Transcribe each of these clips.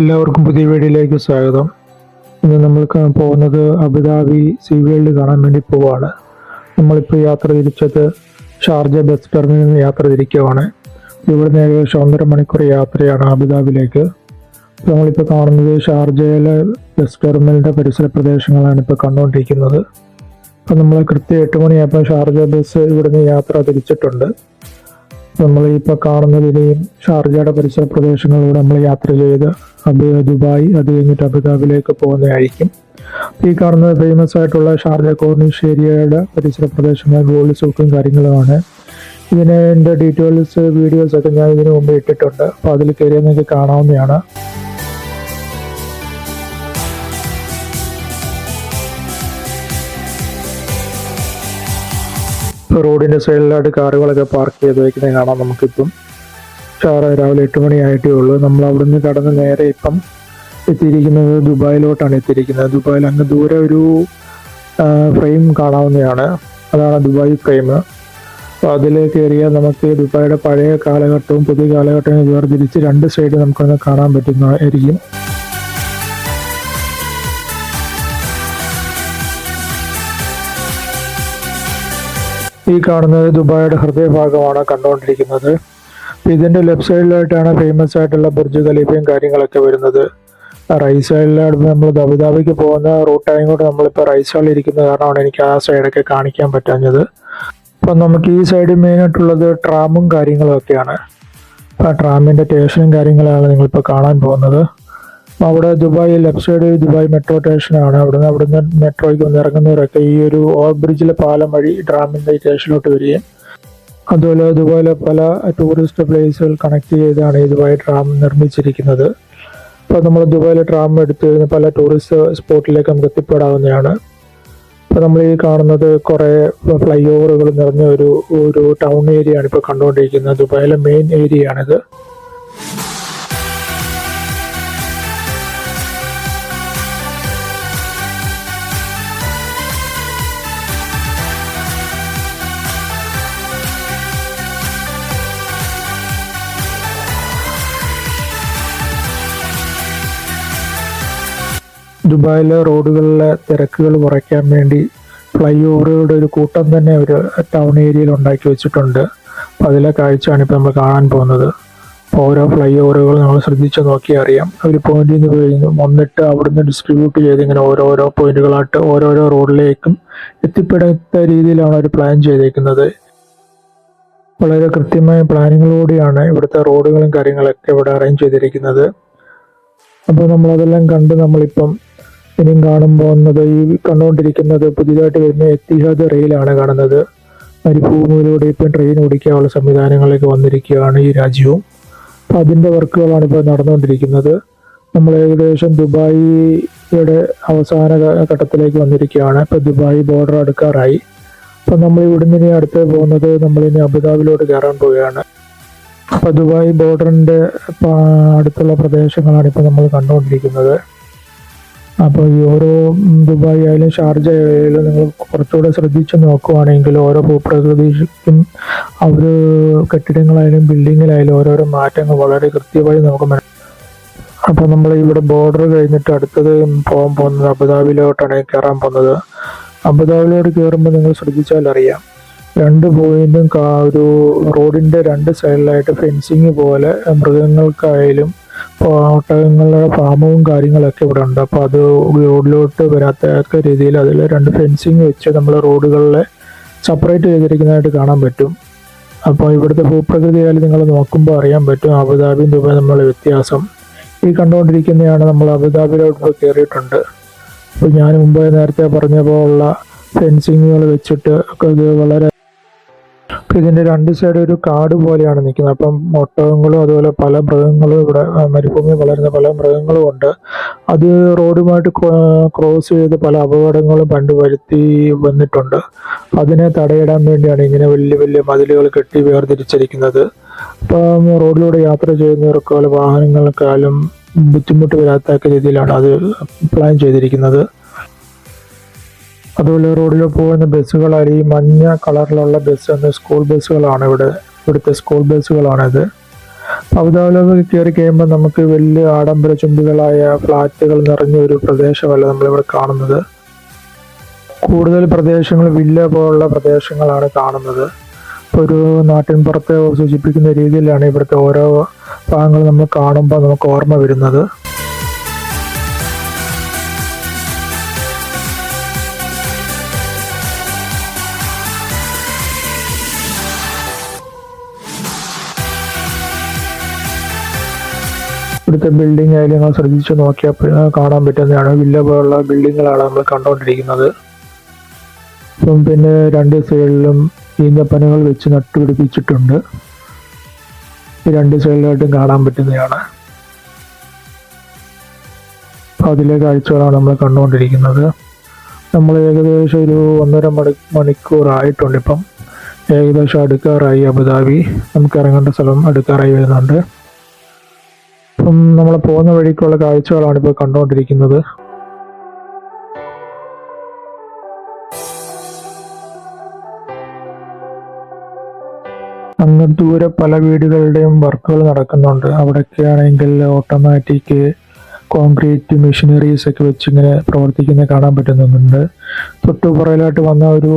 എല്ലാവർക്കും പുതിയ വീഡിയോയിലേക്ക് സ്വാഗതം. ഇന്ന് നമ്മൾ പോകുന്നത് അബുദാബി സീ വേൾഡ് കാണാൻ വേണ്ടി പോവാണ്. നമ്മളിപ്പോൾ യാത്ര തിരിച്ചത് ഷാർജ ബസ് ടെർമിനിൽ നിന്ന് യാത്ര തിരിക്കുകയാണ്. ഇവിടുന്ന് ഏകദേശം ഒന്നര മണിക്കൂർ യാത്രയാണ് അബുദാബിയിലേക്ക്. നമ്മളിപ്പോൾ കാണുന്നത് ഷാർജയിലെ ബസ് ടെർമിനലിന്റെ പരിസര പ്രദേശങ്ങളാണ് ഇപ്പോൾ കണ്ടുകൊണ്ടിരിക്കുന്നത്. അപ്പോൾ നമ്മൾ കൃത്യം എട്ട് മണിയായപ്പോൾ ഷാർജ ബസ് ഇവിടുന്ന് യാത്ര തിരിച്ചിട്ടുണ്ട്. നമ്മൾ ഇപ്പോൾ കാണുന്നതിലെയും ഷാർജയുടെ പരിസര പ്രദേശങ്ങളിലൂടെ നമ്മൾ യാത്ര ചെയ്ത് അബു ദുബായ് അത് കഴിഞ്ഞിട്ട് അബുദാബിലേക്ക് പോകുന്നതായിരിക്കും. ഈ കാണുന്നത് ഫേമസ് ആയിട്ടുള്ള ഷാർജ കോർണിഷ് ഏരിയയുടെ പരിസര പ്രദേശങ്ങൾ ഗോൾഡ് സൂക്കും കാര്യങ്ങളുമാണ്. ഇതിന്റെ ഡീറ്റെയിൽസ് വീഡിയോസ് ഒക്കെ ഞാൻ ഇതിനു മുമ്പ് ഇട്ടിട്ടുണ്ട്. അപ്പോൾ അതിൽ കയറിയാൽ നിങ്ങൾക്ക് കാണാവുന്നതാണ്. റോഡിന്റെ സൈഡിലായിട്ട് കാറുകളൊക്കെ പാർക്ക് ചെയ്ത് വയ്ക്കുന്നത് കാണാം നമുക്കിപ്പം. ഷാറ രാവിലെ എട്ട് മണിയായിട്ടേ ഉള്ളൂ. നമ്മൾ അവിടുന്ന് കടന്ന് നേരെ ഇപ്പം എത്തിയിരിക്കുന്നത് ദുബായിലോട്ടാണ് എത്തിയിരിക്കുന്നത്. ദുബായിൽ അങ്ങ് ദൂരെ ഒരു ഫ്രെയിം കാണാവുന്നതാണ്. അതാണ് ദുബായ് ഫ്രെയിം. അപ്പോൾ അതിൽ കയറിയാൽ നമുക്ക് ദുബായിയുടെ പഴയ കാലഘട്ടവും പുതിയ കാലഘട്ടവും വേർതിരിച്ച് രണ്ട് സൈഡ് നമുക്കൊന്ന് കാണാൻ പറ്റുന്നതായിരിക്കും. ഈ കാണുന്നത് ദുബായിയുടെ ഹൃദയഭാഗമാണ് കണ്ടുകൊണ്ടിരിക്കുന്നത്. ഇതിന്റെ ലെഫ്റ്റ് സൈഡിലായിട്ടാണ് ഫേമസ് ആയിട്ടുള്ള ബുർജ് ഖലീഫയും കാര്യങ്ങളൊക്കെ വരുന്നത്. റൈറ്റ് സൈഡിലാണ് നമ്മൾ ദബിതാബിക്ക് പോകുന്ന റൂട്ടായും കൂടെ നമ്മളിപ്പോൾ റൈറ്റ് സൈഡിൽ ഇരിക്കുന്ന കാരണമാണ് എനിക്ക് ആ സൈഡൊക്കെ കാണിക്കാൻ പറ്റാഞ്ഞത്. അപ്പം നമുക്ക് ഈ സൈഡിൽ മെയിനായിട്ടുള്ളത് ട്രാമും കാര്യങ്ങളും ഒക്കെയാണ്. ആ ട്രാമിന്റെ സ്റ്റേഷനും കാര്യങ്ങളാണ് നിങ്ങളിപ്പോൾ കാണാൻ പോകുന്നത്. അവിടെ Dubai left side Dubai metro സ്റ്റേഷനാണ്. അവിടുന്ന് അവിടുന്ന് മെട്രോയ്ക്ക് വന്ന് ഇറങ്ങുന്നവരൊക്കെ ഈ ഒരു ഓവർ ബ്രിഡ്ജിലെ പാലം വഴി ഡ്രാമിന്റെ സ്റ്റേഷനിലോട്ട് വരികയും അതുപോലെ ദുബായിലെ പല ടൂറിസ്റ്റ് പ്ലേസുകൾ കണക്ട് ചെയ്താണ് ഈ ദുബായ് ട്രാം നിർമ്മിച്ചിരിക്കുന്നത്. അപ്പോൾ നമ്മൾ ദുബായിലെ ട്രാം എടുത്തു കഴിഞ്ഞാൽ പല ടൂറിസ്റ്റ് സ്പോട്ടിലേക്ക് നമുക്ക് എത്തിപ്പെടാവുന്നതാണ്. അപ്പോൾ നമ്മൾ ഈ കാണുന്നത് കുറേ ഫ്ലൈ ഓവറുകൾ നിറഞ്ഞ ഒരു ഒരു ടൗൺ ഏരിയയാണ് ഇപ്പോൾ കണ്ടുകൊണ്ടിരിക്കുന്നത്. ദുബായിലെ മെയിൻ ഏരിയ ദുബായിലെ റോഡുകളിലെ തിരക്കുകൾ കുറയ്ക്കാൻ വേണ്ടി ഫ്ലൈ ഓവറുകളുടെ ഒരു കൂട്ടം തന്നെ ഒരു ടൗൺ ഏരിയയിൽ ഉണ്ടാക്കി വെച്ചിട്ടുണ്ട്. അപ്പോൾ അതിലെ കാഴ്ചയാണ് ഇപ്പോൾ നമ്മൾ കാണാൻ പോകുന്നത്. ഓരോ ഫ്ലൈ ഓവറുകൾ നമ്മൾ ശ്രദ്ധിച്ച് നോക്കിയാൽ അറിയാം. ഒരു പോയിന്റിൽ നിന്ന് കഴിഞ്ഞ് വന്നിട്ട് അവിടുന്ന് ഡിസ്ട്രിബ്യൂട്ട് ചെയ്ത് ഇങ്ങനെ ഓരോരോ പോയിന്റുകളായിട്ട് ഓരോരോ റോഡിലേക്കും എത്തിപ്പെടാത്ത രീതിയിലാണ് അവർ പ്ലാൻ ചെയ്തേക്കുന്നത്. വളരെ കൃത്യമായ പ്ലാനിങ്ങോടെയാണ് ഇവിടുത്തെ റോഡുകളും കാര്യങ്ങളൊക്കെ ഇവിടെ അറേഞ്ച് ചെയ്തിരിക്കുന്നത്. അപ്പോൾ നമ്മളതെല്ലാം കണ്ട് നമ്മളിപ്പം ഇനിയും കാണാൻ പോകുന്നത് ഈ കണ്ടുകൊണ്ടിരിക്കുന്നത് പുതിയതായിട്ട് വരുന്ന എത്തിഹാദ് റെയിലാണ് കാണുന്നത്. മരുഭൂമിയിലൂടെ ഇപ്പം ട്രെയിൻ ഓടിക്കാനുള്ള സംവിധാനങ്ങളിലേക്ക് വന്നിരിക്കുകയാണ് ഈ രാജ്യവും. അപ്പം അതിന്റെ വർക്കുകളാണ് ഇപ്പോൾ നടന്നുകൊണ്ടിരിക്കുന്നത്. നമ്മൾ ഏകദേശം ദുബായിയുടെ അവസാന ഘട്ടത്തിലേക്ക് വന്നിരിക്കുകയാണ്. ഇപ്പം ദുബായ് ബോർഡർ അടുക്കാറായി. അപ്പം നമ്മൾ ഇവിടുന്ന് ഇനി അടുത്ത് പോകുന്നത് നമ്മൾ ഇനി അബുദാബിലോട്ട് കയറാൻ പോവുകയാണ്. അപ്പോൾ ദുബായ് ബോർഡറിന്റെ അടുത്തുള്ള പ്രദേശങ്ങളാണ് ഇപ്പം നമ്മൾ കണ്ടുകൊണ്ടിരിക്കുന്നത്. അപ്പോൾ ഈ ഓരോ ദുബായ് ആയാലും ഷാർജ ആയാലും നിങ്ങൾ കുറച്ചുകൂടെ ശ്രദ്ധിച്ച് നോക്കുവാണെങ്കിൽ ഓരോ ഭൂപ്രകൃതിക്കും അവർ കെട്ടിടങ്ങളായാലും ബിൽഡിങ്ങിലായാലും ഓരോരോ മാറ്റങ്ങൾ വളരെ കൃത്യമായി നമുക്ക് അപ്പോൾ നമ്മൾ ഇവിടെ ബോർഡർ കഴിഞ്ഞിട്ട് അടുത്തത് പോകാൻ പോകുന്നത് അബുദാബിയിലോട്ടാണ് കയറാൻ പോകുന്നത്. അബുദാബിയിലോട്ട് കയറുമ്പോൾ നിങ്ങൾ ശ്രദ്ധിച്ചാൽ അറിയാം. രണ്ട് പോയിന്റും ഒരു റോഡിന്റെ രണ്ട് സൈഡിലായിട്ട് ഫെൻസിങ് പോലെ മൃഗങ്ങൾക്കായാലും ഒട്ടകങ്ങളുടെ ഫാമും കാര്യങ്ങളൊക്കെ ഇവിടെ ഉണ്ട്. അപ്പോൾ അത് റോഡിലോട്ട് വരാത്ത രീതിയിൽ അതിൽ രണ്ട് ഫെൻസിങ് വെച്ച് നമ്മൾ റോഡുകളിലെ സെപ്പറേറ്റ് ചെയ്തിരിക്കുന്നതായിട്ട് കാണാൻ പറ്റും. അപ്പോൾ ഇവിടുത്തെ ഭൂപ്രകൃതി ആയാലും നിങ്ങൾ നോക്കുമ്പോൾ അറിയാൻ പറ്റും അബുദാബിയും ദുബായ് തമ്മിലുള്ള വ്യത്യാസം. ഈ കണ്ടുകൊണ്ടിരിക്കുന്നതാണ് നമ്മൾ അബുദാബിയിലോട്ട് കയറിയിട്ടുണ്ട്. അപ്പോൾ ഞാൻ മുമ്പ് നേരത്തെ പറഞ്ഞ പോലുള്ള ഫെൻസിങ്ങുകൾ വെച്ചിട്ട് ഇത് വളരെ അപ്പൊ ഇതിന്റെ രണ്ട് സൈഡ് ഒരു കാട് പോലെയാണ് നിൽക്കുന്നത്. അപ്പം ഒട്ടകങ്ങളും അതുപോലെ പല മൃഗങ്ങളും ഇവിടെ മരുഭൂമി വളരുന്ന പല മൃഗങ്ങളും ഉണ്ട്. അത് റോഡുമായിട്ട് ക്രോസ് ചെയ്ത് പല അപകടങ്ങളും പണ്ട് വരുത്തി വന്നിട്ടുണ്ട്. അതിനെ തടയിടാൻ വേണ്ടിയാണ് ഇങ്ങനെ വലിയ വലിയ മതിലുകൾ കെട്ടി വേർതിരിച്ചിരിക്കുന്നത്. അപ്പം റോഡിലൂടെ യാത്ര ചെയ്യുന്നവർക്ക് അതുപോലെ വാഹനങ്ങൾക്കായാലും ബുദ്ധിമുട്ട് വരാത്ത രീതിയിലാണ് അത് പ്ലാൻ ചെയ്തിരിക്കുന്നത്. അതുപോലെ റോഡിൽ പോകുന്ന ബസ്സുകളായി മഞ്ഞ കളറിലുള്ള ബസ് എന്ന സ്കൂൾ ബസ്സുകളാണ് ഇവിടെ ഇവിടുത്തെ സ്കൂൾ ബസ്സുകളാണിത്. അബുദാബിയിലൊക്കെ കയറി കഴിയുമ്പോൾ നമുക്ക് വലിയ ആഡംബര ചുംബികളായ ഫ്ലാറ്റുകൾ നിറഞ്ഞ ഒരു പ്രദേശമല്ല നമ്മളിവിടെ കാണുന്നത്. കൂടുതൽ പ്രദേശങ്ങൾ വില്ല പോലുള്ള പ്രദേശങ്ങളാണ് കാണുന്നത്. ഒരു നാട്ടിൻപുറത്തെ സൂചിപ്പിക്കുന്ന രീതിയിലാണ് ഇവിടുത്തെ ഓരോ ഭാഗങ്ങൾ നമ്മൾ കാണുമ്പോൾ നമുക്ക് ഓർമ്മ വരുന്നത്. ഇവിടുത്തെ ബിൽഡിംഗ് ആയാലും നിങ്ങൾ ശ്രദ്ധിച്ച് നോക്കിയാൽ കാണാൻ പറ്റുന്നതാണ് വില്ല പോലുള്ള ബിൽഡിങ്ങുകളാണ് നമ്മൾ കണ്ടുകൊണ്ടിരിക്കുന്നത് ഇപ്പം പിന്നെ രണ്ട് സൈഡിലും ഈന്തപ്പനകൾ വെച്ച് നട്ടുപിടിപ്പിച്ചിട്ടുണ്ട്. രണ്ട് സൈഡിലായിട്ടും കാണാൻ പറ്റുന്നതാണ്. അതിലെ കാഴ്ചകളാണ് നമ്മൾ കണ്ടുകൊണ്ടിരിക്കുന്നത് നമ്മൾ ഏകദേശം ഒരു ഒന്നര മണി മണിക്കൂറായിട്ടുണ്ട് ഇപ്പം. ഏകദേശം അടുക്കാറായി അബുദാബി. നമുക്ക് ഇറങ്ങേണ്ട സ്ഥലം അടുക്കാറായി വരുന്നുണ്ട്. ഇപ്പം നമ്മൾ പോകുന്ന വഴിക്കുള്ള കാഴ്ചകളാണ് ഇപ്പോൾ കണ്ടുകൊണ്ടിരിക്കുന്നത്. അങ്ങ് ദൂരെ പല വീടുകളുടെയും വർക്കുകൾ നടക്കുന്നുണ്ട്. അവിടെയൊക്കെ ആണെങ്കിൽ ഓട്ടോമാറ്റിക് കോൺക്രീറ്റ് മെഷീനറീസ് ഒക്കെ വെച്ച് ഇങ്ങനെ പ്രവർത്തിക്കുന്നത് കാണാൻ പറ്റുന്നുണ്ട്. തൊട്ടു പുറകിലായിട്ട് വന്ന ഒരു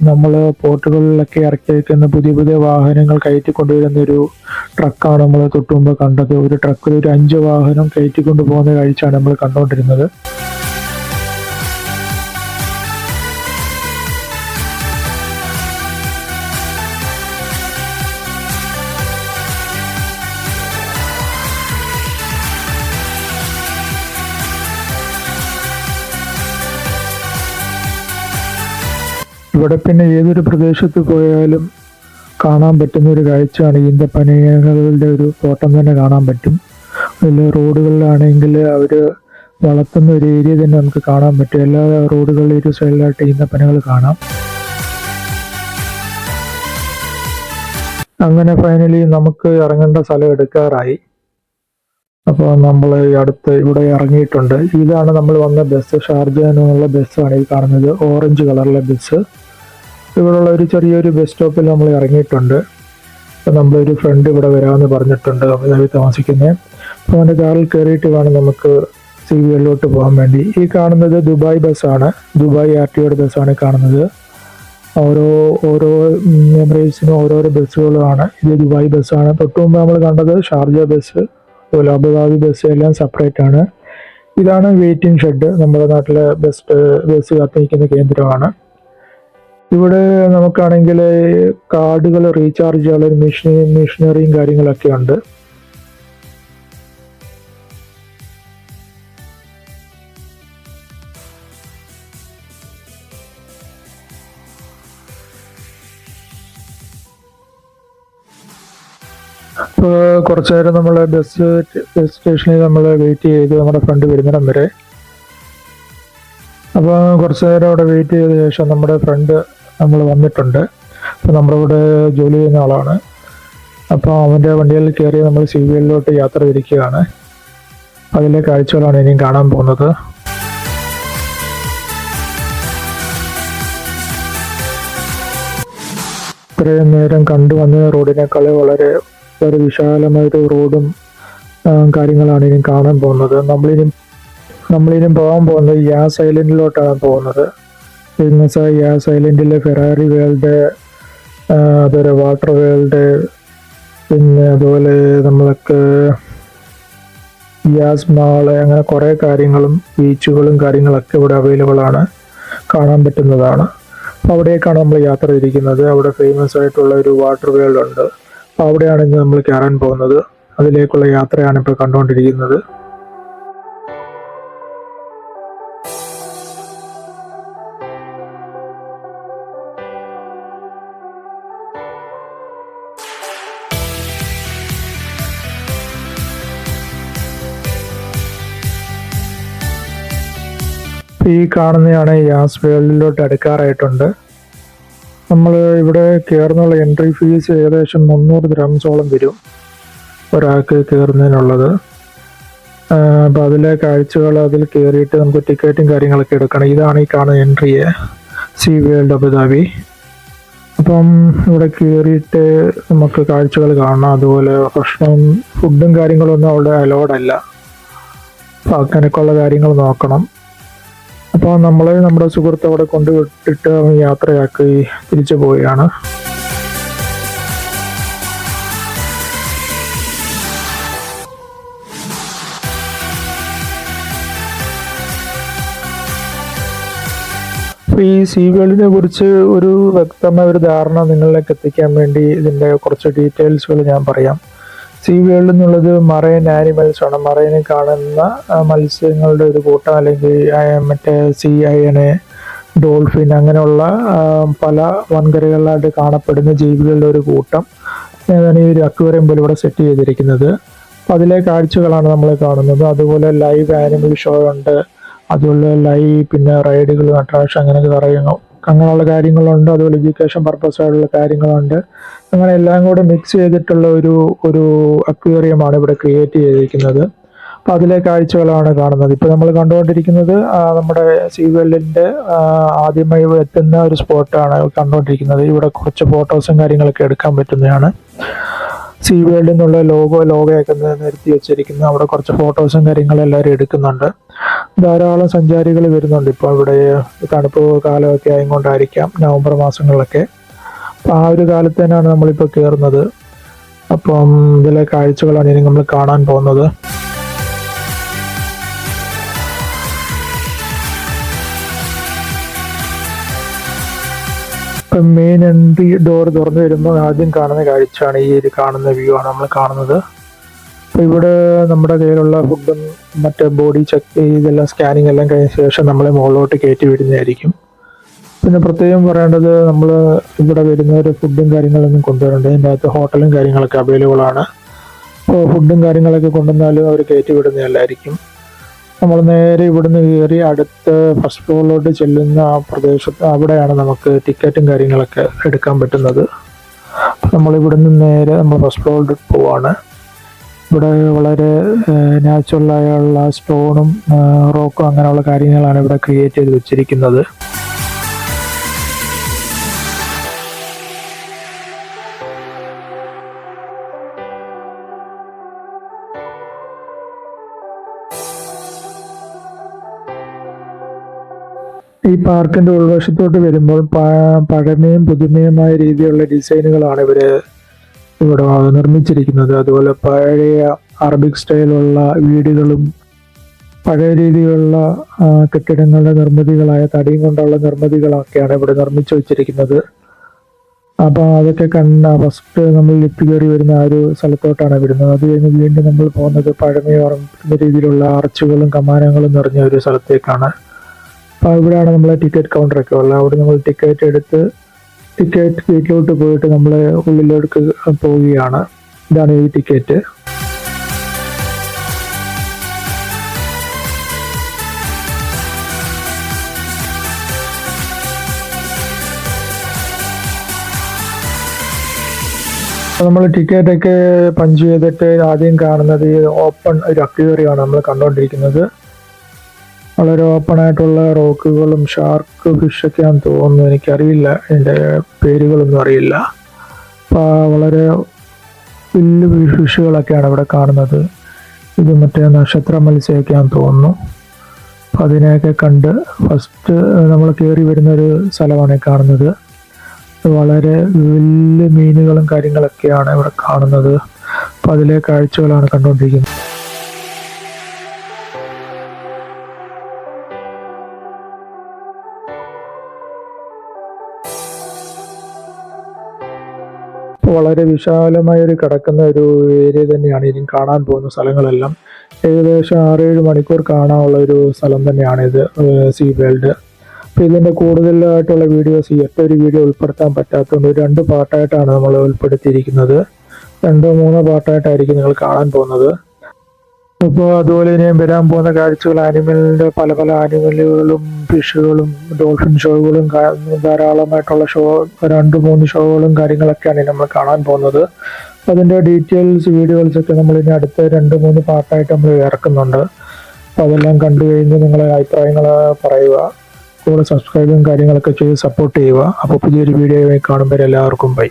നമ്മൾ പോർട്ടുകളിലൊക്കെ ഇറക്കി വയ്ക്കുന്ന പുതിയ പുതിയ വാഹനങ്ങൾ കയറ്റി കൊണ്ടുവരുന്ന ഒരു ട്രക്കാണ് നമ്മൾ തൊട്ടുമ്പോൾ മുമ്പ് കണ്ടത്. ഒരു ട്രക്കിൽ ഒരു അഞ്ച് വാഹനം കയറ്റി കൊണ്ടുപോകുന്ന കാഴ്ചയാണ് നമ്മൾ കണ്ടുകൊണ്ടിരുന്നത് ഇവിടെ പിന്നെ ഏതൊരു പ്രദേശത്ത് പോയാലും കാണാൻ പറ്റുന്ന ഒരു കാഴ്ചയാണ് ഈന്തപ്പനകളുടെ ഒരു തോട്ടം തന്നെ കാണാൻ പറ്റും. അതിൽ റോഡുകളിലാണെങ്കിൽ അവർ വളർത്തുന്ന ഒരു ഏരിയ തന്നെ നമുക്ക് കാണാൻ പറ്റും. എല്ലാ റോഡുകളിലും ഒരു സൈഡിലായിട്ട് ഈന്തപ്പനകൾ കാണാം. അങ്ങനെ ഫൈനലി നമുക്ക് ഇറങ്ങേണ്ട സ്ഥലം എടുക്കാറായി. അപ്പോൾ നമ്മൾ അടുത്ത് ഇവിടെ ഇറങ്ങിയിട്ടുണ്ട്. ഇതാണ് നമ്മൾ വന്ന ബസ് ഷാർജ എന്നുള്ള ബസ്സാണ് ഈ കാണുന്നത്. ഓറഞ്ച് കളറിലെ ബസ് ഇവിടെയുള്ള ഒരു ചെറിയൊരു ബസ് സ്റ്റോപ്പിൽ നമ്മൾ ഇറങ്ങിയിട്ടുണ്ട്. അപ്പോൾ നമ്മളൊരു ഫ്രണ്ട് ഇവിടെ വരാമെന്ന് പറഞ്ഞിട്ടുണ്ട്. അബുദാബി താമസിക്കുന്നത് അപ്പോൾ അവന്റെ കാറിൽ കയറിയിട്ട് വേണം നമുക്ക് സി വി എല്ലോട്ട് പോകാൻ വേണ്ടി. ഈ കാണുന്നത് ദുബായ് ബസ്സാണ് ദുബായ് ആർ ടി ഒയുടെ ബസ്സാണ് കാണുന്നത്. ഓരോ ഓരോ എമിറേറ്റ്സിനും ഓരോരോ ബസ്സുകളാണ് ഇത് ദുബായ് ബസ്സാണ് തൊട്ട് മുമ്പ് നമ്മൾ കണ്ടത് ഷാർജ ബസ് അതുപോലെ അബുദാബി ബസ് എല്ലാം സെപ്പറേറ്റ് ആണ്. ഇതാണ് വെയിറ്റിംഗ് ഷെഡ് നമ്മുടെ നാട്ടിലെ ബസ് ബസ് കാത്തിരിക്കുന്ന കേന്ദ്രമാണ്. ഇവിടെ നമുക്കാണെങ്കിൽ കാർഡുകൾ റീചാർജ് ചെയ്യാനുള്ള മെഷീൻ മെഷീനറിയും കാര്യങ്ങളൊക്കെ ഉണ്ട്. അപ്പോൾ കുറച്ചു നേരം നമ്മൾ ബസ് ബസ് സ്റ്റേഷനിൽ നമ്മൾ വെയിറ്റ് ചെയ്ത് നമ്മുടെ ഫ്രണ്ട് വരുന്നിടം വരെ. അപ്പോൾ കുറച്ചു നേരം അവിടെ വെയിറ്റ് ചെയ്ത ശേഷം നമ്മുടെ ഫ്രണ്ട് നമ്മൾ വന്നിട്ടുണ്ട്. അപ്പോൾ നമ്മുടെ ഇവിടെ ജോലി ചെയ്യുന്ന ആളാണ്. അപ്പോൾ അവന്റെ വണ്ടിയിൽ കയറി നമ്മൾ സി വി എല്ലിലോട്ട് യാത്ര തിരിക്കുകയാണ്. അതിലെ കാഴ്ചകളാണ് ഇനിയും കാണാൻ പോകുന്നത്. ഇത്രയും നേരം കണ്ടു വന്ന റോഡിനേക്കാൾ വളരെ വളരെ വിശാലമായൊരു റോഡും കാര്യങ്ങളാണ് ഇനി കാണാൻ പോകുന്നത്. നമ്മളിനി നമ്മളിനി പോകാൻ പോകുന്നത് യാസ് ഐലൻഡിലോട്ടാണ് പോകുന്നത്. സൈലന്റിലെ ഫെറാറി വേൾഡ് അതുപോലെ വാട്ടർ വേൾഡ് പിന്നെ അതുപോലെ നമ്മൾക്ക് യാസ് മാൾ അങ്ങനെ കുറേ കാര്യങ്ങളും ബീച്ചുകളും കാര്യങ്ങളൊക്കെ ഇവിടെ അവൈലബിൾ ആണ് കാണാൻ പറ്റുന്നതാണ്. അപ്പോൾ അവിടേക്കാണ് നമ്മൾ യാത്ര ചെയ്തിരിക്കുന്നത് അവിടെ ഫേമസ് ആയിട്ടുള്ള ഒരു വാട്ടർ വേൾഡ് ഉണ്ട്. അപ്പോൾ അവിടെയാണ് ഇന്ന് നമ്മൾ കയറാൻ പോകുന്നത്. അതിലേക്കുള്ള യാത്രയാണ് ഇപ്പോൾ കണ്ടുകൊണ്ടിരിക്കുന്നത്. ഈ കാണുന്നതാണ് യാസ് വേൾഡിലോട്ട് അടുക്കാറായിട്ടുണ്ട്. നമ്മൾ ഇവിടെ കയറുന്നുള്ള എൻട്രി ഫീസ് ഏകദേശം മുന്നൂറ് ഗ്രാംസോളം വരും ഒരാൾക്ക് കയറുന്നതിനുള്ളത് അപ്പോൾ അതിലെ കാഴ്ചകൾ അതിൽ കയറിയിട്ട് നമുക്ക് ടിക്കറ്റും കാര്യങ്ങളൊക്കെ എടുക്കണം. ഇതാണ് ഈ കാണുന്ന എൻട്രി സി വേൾഡ് അബുദാബി. അപ്പം ഇവിടെ കയറിയിട്ട് നമുക്ക് കാഴ്ചകൾ കാണണം. അതുപോലെ ഭക്ഷണം ഫുഡും കാര്യങ്ങളൊന്നും അവിടെ അലോഡല്ല അപ്പോൾ അപ്പം അങ്ങനെയൊക്കെയുള്ള കാര്യങ്ങൾ നോക്കണം. അപ്പോൾ നമ്മൾ നമ്മുടെ സുഹൃത്ത് അവിടെ കൊണ്ടുവിട്ടിട്ട് അവൻ യാത്രയാക്കി തിരിച്ചു പോവുകയാണ്. അപ്പോൾ ഈ സീ വേൾഡിനെ കുറിച്ച് ഒരു വ്യക്തമായ ഒരു ധാരണ നിങ്ങളിലേക്ക് എത്തിക്കാൻ വേണ്ടി ഇതിന്റെ കുറച്ച് ഡീറ്റെയിൽസുകൾ ഞാൻ പറയാം. സീ വേൾഡ് എന്നുള്ളത് മറൈൻ ആനിമൽസ് ആണ്. മറൈനിൽ കാണുന്ന മത്സ്യങ്ങളുടെ ഒരു കൂട്ടം അല്ലെങ്കിൽ മറ്റേ സീ അയണ് ഡോൾഫിൻ അങ്ങനെയുള്ള പല വൻകരകളിലായിട്ട് കാണപ്പെടുന്ന ജീവികളുടെ ഒരു കൂട്ടം ഏതാണ് ഈ ഒരു അക്വേറിയം പോലെ ഇവിടെ സെറ്റ് ചെയ്തിരിക്കുന്നത്. അപ്പോൾ അതിലെ കാഴ്ചകളാണ് നമ്മൾ കാണുന്നത്. അതുപോലെ ലൈവ് ആനിമൽ ഷോ ഉണ്ട്. അതുപോലെ ലൈവ് പിന്നെ റൈഡുകൾ അട്രാക്ഷൻ അങ്ങനെയൊക്കെ കാര്യങ്ങൾ അങ്ങനെയുള്ള കാര്യങ്ങളുണ്ട്. അതുപോലെ എഡ്യൂക്കേഷൻ പർപ്പസ് ആയിട്ടുള്ള കാര്യങ്ങളുണ്ട്. അങ്ങനെ എല്ലാം കൂടെ മിക്സ് ചെയ്തിട്ടുള്ള ഒരു ഒരു അക്വേറിയമാണ് ഇവിടെ ക്രിയേറ്റ് ചെയ്തിരിക്കുന്നത്. അപ്പോൾ അതിലെ കാഴ്ചകളാണ് കാണുന്നത്. ഇപ്പോൾ നമ്മൾ കണ്ടുകൊണ്ടിരിക്കുന്നത് നമ്മുടെ സീവെല്ലിന്റെ ആദ്യമായി എത്തുന്ന ഒരു സ്പോട്ടാണ് കണ്ടുകൊണ്ടിരിക്കുന്നത്. ഇവിടെ കുറച്ച് ഫോട്ടോസും കാര്യങ്ങളൊക്കെ എടുക്കാൻ പറ്റുന്നതാണ്. സീ വേൾഡ് എന്നുള്ള ലോഗോ ലോഗയൊക്കെ നിർത്തി വെച്ചിരിക്കുന്നു അവിടെ കുറച്ച് ഫോട്ടോസും കാര്യങ്ങളും എല്ലാവരും എടുക്കുന്നുണ്ട്. ധാരാളം സഞ്ചാരികൾ വരുന്നുണ്ട്. ഇപ്പോൾ ഇവിടെ തണുപ്പ് കാലമൊക്കെ ആയതുകൊണ്ടായിരിക്കാം നവംബർ മാസങ്ങളിലൊക്കെ. അപ്പോൾ ആ ഒരു കാലത്ത് തന്നെയാണ് നമ്മളിപ്പോൾ കയറുന്നത്. അപ്പം ഇതിലെ കാഴ്ചകളാണ് ഇനി നമ്മൾ കാണാൻ പോകുന്നത്. മെയിൻ എൻട്രി ഡോർ തുറന്നു വരുമ്പോൾ ആദ്യം കാണുന്ന കാഴ്ചയാണ് ഈ ഒരു കാണുന്ന വ്യൂ ആണ് നമ്മൾ കാണുന്നത്. അപ്പോൾ ഇവിടെ നമ്മുടെ കയ്യിലുള്ള ഫുഡും മറ്റേ ബോഡി ചെക്ക് ഇതെല്ലാം സ്കാനിങ് എല്ലാം കഴിഞ്ഞ ശേഷം നമ്മളെ മുകളിലോട്ട് കയറ്റി വിടുന്നതായിരിക്കും. പിന്നെ പ്രത്യേകം പറയേണ്ടത് നമ്മൾ ഇവിടെ വരുന്നവർ ഫുഡും കാര്യങ്ങളൊന്നും കൊണ്ടുവരേണ്ടത് ഇതിന്റെ അകത്ത് ഹോട്ടലും കാര്യങ്ങളൊക്കെ അവൈലബിൾ ആണ്. അപ്പോൾ ഫുഡും കാര്യങ്ങളൊക്കെ കൊണ്ടുവന്നാലും അവർ കയറ്റി വിടുന്നതല്ലായിരിക്കും. നമ്മൾ നേരെ ഇവിടുന്ന് കയറി അടുത്ത ഫസ്റ്റ് ഫ്ലോറിലോട്ട് ചെല്ലുന്ന ആ പ്രദേശത്ത് അവിടെയാണ് നമുക്ക് ടിക്കറ്റും കാര്യങ്ങളൊക്കെ എടുക്കാൻ പറ്റുന്നത്. നമ്മൾ ഇവിടുന്ന് നേരെ നമ്മൾ ഫസ്റ്റ് ഫ്ലോറിൽ പോവാണ്. ഇവിടെ വളരെ നാച്ചുറലായുള്ള സ്റ്റോണും റോക്കും അങ്ങനെയുള്ള കാര്യങ്ങളാണ് ഇവിടെ ക്രിയേറ്റ് ചെയ്ത് വെച്ചിരിക്കുന്നത്. ഈ പാർക്കിന്റെ ഉൾവശത്തോട്ട് വരുമ്പോൾ പഴമയും പുതുമയുമായ രീതിയിലുള്ള ഡിസൈനുകളാണ് ഇവർ ഇവിടെ നിർമ്മിച്ചിരിക്കുന്നത്. അതുപോലെ പഴയ അറബിക് സ്റ്റൈലുള്ള വീടുകളും പഴയ രീതിയിലുള്ള കെട്ടിടങ്ങളുടെ നിർമ്മിതികളായ തടിയും കൊണ്ടുള്ള നിർമ്മിതികളൊക്കെയാണ് ഇവിടെ നിർമ്മിച്ചു വെച്ചിരിക്കുന്നത്. അപ്പോൾ അതൊക്കെ കണ്ട ഫസ്റ്റ് നമ്മൾ ലിഫ്റ്റ് കയറി വരുന്ന ആ ഒരു സ്ഥലത്തോട്ടാണ് വരുന്നത് അത് കഴിഞ്ഞ് വീണ്ടും നമ്മൾ പോകുന്നത് പഴമയോർമ്മ രീതിയിലുള്ള ആർച്ചുകളും കമാനങ്ങളും നിറഞ്ഞ ഒരു സ്ഥലത്തേക്കാണ്. ഇവിടെയാണ് നമ്മളെ ടിക്കറ്റ് കൗണ്ടറൊക്കെ ഉള്ളത്. അവിടെ നമ്മൾ ടിക്കറ്റ് എടുത്ത് ടിക്കറ്റ് വീട്ടിലോട്ട് പോയിട്ട് നമ്മൾ ഉള്ളിലേക്ക് പോവുകയാണ്. ഇതാണ് ഈ ടിക്കറ്റ് നമ്മൾ ടിക്കറ്റ് ഒക്കെ പഞ്ച് ചെയ്തിട്ട് ആദ്യം കാണുന്നത് ഓപ്പൺ ഒരു അക്വേറിയമാണ് നമ്മൾ കണ്ടുകൊണ്ടിരിക്കുന്നത് വളരെ ഓപ്പൺ ആയിട്ടുള്ള റോക്കുകളും ഷാർക്ക് ഫിഷൊക്കെയാണെന്ന് തോന്നുന്നു. എനിക്കറിയില്ല. അതിന്റെ പേരുകളൊന്നും അറിയില്ല. അപ്പോൾ വളരെ വലിയ ഫിഷുകളൊക്കെയാണ് ഇവിടെ കാണുന്നത്. ഇത് മറ്റേ നക്ഷത്ര മത്സ്യമൊക്കെയാണെന്ന് തോന്നുന്നു. അപ്പോൾ അതിനെയൊക്കെ കണ്ട് ഫസ്റ്റ് നമ്മൾ കയറി വരുന്നൊരു സ്ഥലമാണ് കാണുന്നത്. വളരെ വലിയ മീനുകളും കാര്യങ്ങളൊക്കെയാണ് ഇവിടെ കാണുന്നത്. അപ്പോൾ അതിലെ കാഴ്ചകളാണ് കണ്ടുകൊണ്ടിരിക്കുന്നത്. വളരെ വിശാലമായ ഒരു കിടക്കുന്ന ഒരു ഏരിയ തന്നെയാണ്. ഇനി കാണാൻ പോകുന്ന സ്ഥലങ്ങളെല്ലാം ഏകദേശം ആറേഴ് മണിക്കൂർ കാണാനുള്ള ഒരു സ്ഥലം തന്നെയാണ് ഇത് സീ വേൾഡ് അപ്പോൾ ഇതിന്റെ കൂടുതലായിട്ടുള്ള വീഡിയോസ് ഈ ഒറ്റ ഒരു വീഡിയോ ഉൾപ്പെടുത്താൻ പറ്റാത്തതുകൊണ്ട് രണ്ട് പാർട്ടായിട്ടാണ് നമ്മൾ ഉൾപ്പെടുത്തിയിരിക്കുന്നത്. രണ്ടോ മൂന്നോ പാർട്ടായിട്ടായിരിക്കും നിങ്ങൾ കാണാൻ പോകുന്നത്. ഇപ്പോൾ അതുപോലെ ഇനിയും വരാൻ പോകുന്ന കാഴ്ചകൾ ആനിമലിന്റെ പല പല ആനിമലുകളും ഫിഷുകളും ഡോൾഫിൻ ഷോകളും ധാരാളമായിട്ടുള്ള ഷോ രണ്ട് മൂന്ന് ഷോകളും കാര്യങ്ങളൊക്കെയാണ് നമ്മൾ കാണാൻ പോകുന്നത്. അതിന്റെ ഡീറ്റെയിൽസ് വീഡിയോസൊക്കെ നമ്മൾ ഇനി അടുത്ത രണ്ട് മൂന്ന് പാർട്ടായിട്ട് നമ്മൾ ഇറക്കുന്നുണ്ട്. അപ്പോൾ അതെല്ലാം കണ്ടു കഴിഞ്ഞ് നിങ്ങളെ അഭിപ്രായങ്ങൾ പറയുക. കൂടെ സബ്സ്ക്രൈബും കാര്യങ്ങളൊക്കെ ചെയ്ത് സപ്പോർട്ട് ചെയ്യുക. അപ്പോൾ പുതിയൊരു വീഡിയോയുമായി കാണുമ്പോൾ എല്ലാവർക്കും. ബൈ